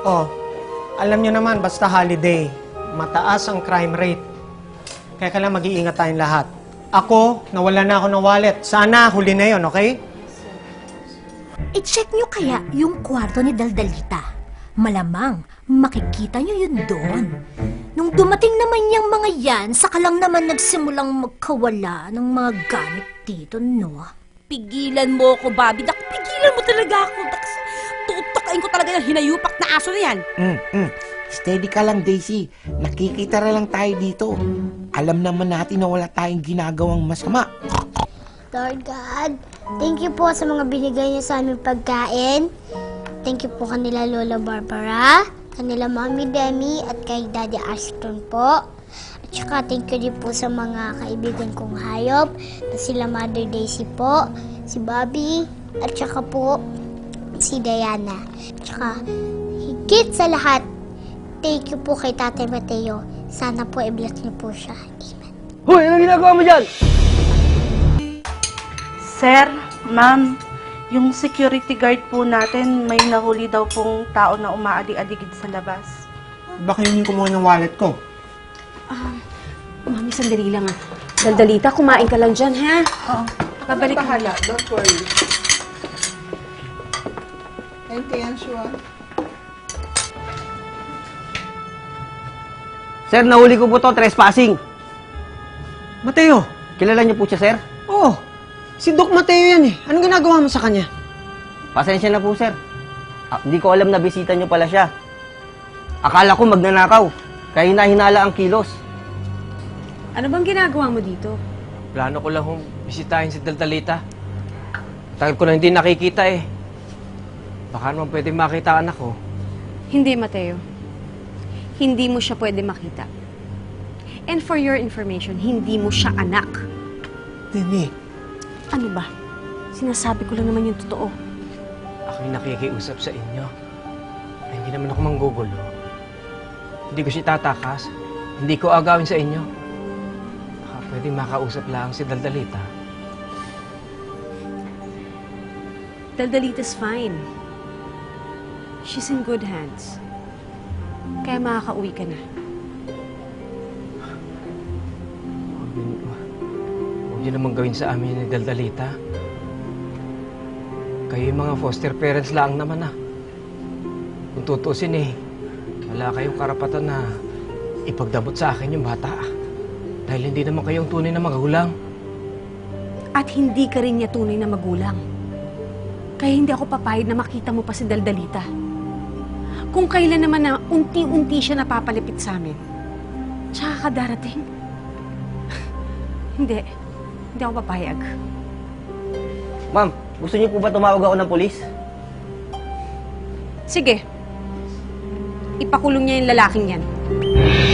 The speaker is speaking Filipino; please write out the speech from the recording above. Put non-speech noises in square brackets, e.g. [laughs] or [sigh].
Oh, alam nyo naman, basta holiday, mataas ang crime rate. Kaya kailangan mag-iingat tayong lahat. Ako, nawala na ako ng wallet. Sana huli na yon, okay? I-check nyo kaya yung kwarto ni Daldalita. Malamang makikita nyo yun doon. Nung dumating naman yung mga yan, saka lang naman nagsimulang magkawala ng mga gamit dito, no? Pigilan mo ako, Bobby. Naku, pigilan mo talaga ako. Nakas, tutukain ko talaga yung hinayupak na aso na yan. Mm, mm. Steady ka lang, Daisy. Nakikita na lang tayo dito. Alam naman natin na wala tayong ginagawang masama. Lord God, thank you po sa mga binigay niyo sa aming pagkain. Thank you po kanila Lola Barbara, kanila Mami Demi, at kay Daddy Ashton po. At saka thank you din po sa mga kaibigan kong hayop, na sila Mother Daisy po, si Bobby, at saka po si Diana. At saka higit sa lahat, thank you po kay Tatay Mateo. Sana po i-bless niyo po siya. Amen. Hoy, ano ginagawa mo dyan? Sir, ma'am, yung security guard po natin, may nahuli daw pong tao na umaadig-adigid sa labas. Baka yun yung kumuha ng wallet ko. Mami, sandali lang ah. Daldalita, kumain ka lang dyan, ha? Oo. Babalik ka. Don't worry. Sir, nahuli ko po to, trespassing. Mateo! Kilala niyo po siya, sir? Oh, si Doc Mateo yan eh. Anong ginagawa mo sa kanya? Pasensya na po, sir. Ah, Hindi ko alam na bisita niyo pala siya. Akala ko magnanakaw. Kaya hinahinala ang kilos. Ano bang ginagawa mo dito? Plano ko lang hong bisitahin si Daldalita. Tagal ko na hindi nakikita eh. Baka naman pwede makita anak ko. Hindi, Mateo. Hindi mo siya pwede makita. And for your information, hindi mo siya anak. Demi, Ano ba? Sinasabi ko lang naman yung totoo. Ako'y nakikiusap sa inyo. Ay, hindi naman ako manggugulo. Hindi ko siya tatakas. Hindi ko agawin sa inyo. Baka pwede makausap lang si Daldalita. Daldalita's fine. She's in good hands. Kaya makakauwi ka na. Huwag yun, huwag yun naman gawin sa amin ni Daldalita. Kayo yung mga foster parents lang naman ah. Kung tutusin eh, wala kayong karapatan na ipagdabot sa akin yung bata. ah. Dahil hindi naman kayo ang tunay na magulang. At hindi ka rin niya tunay na magulang. Kaya hindi ako papayag na makita mo pa si Daldalita. Kung kailan naman na unti-unti siya napapalipit sa amin, tsaka ka darating. [laughs] hindi. Hindi ako papayag. Ma'am, gusto niyo po ba tumawag ako ng polis? Sige. Ipakulong niya yung lalaking yan. [laughs]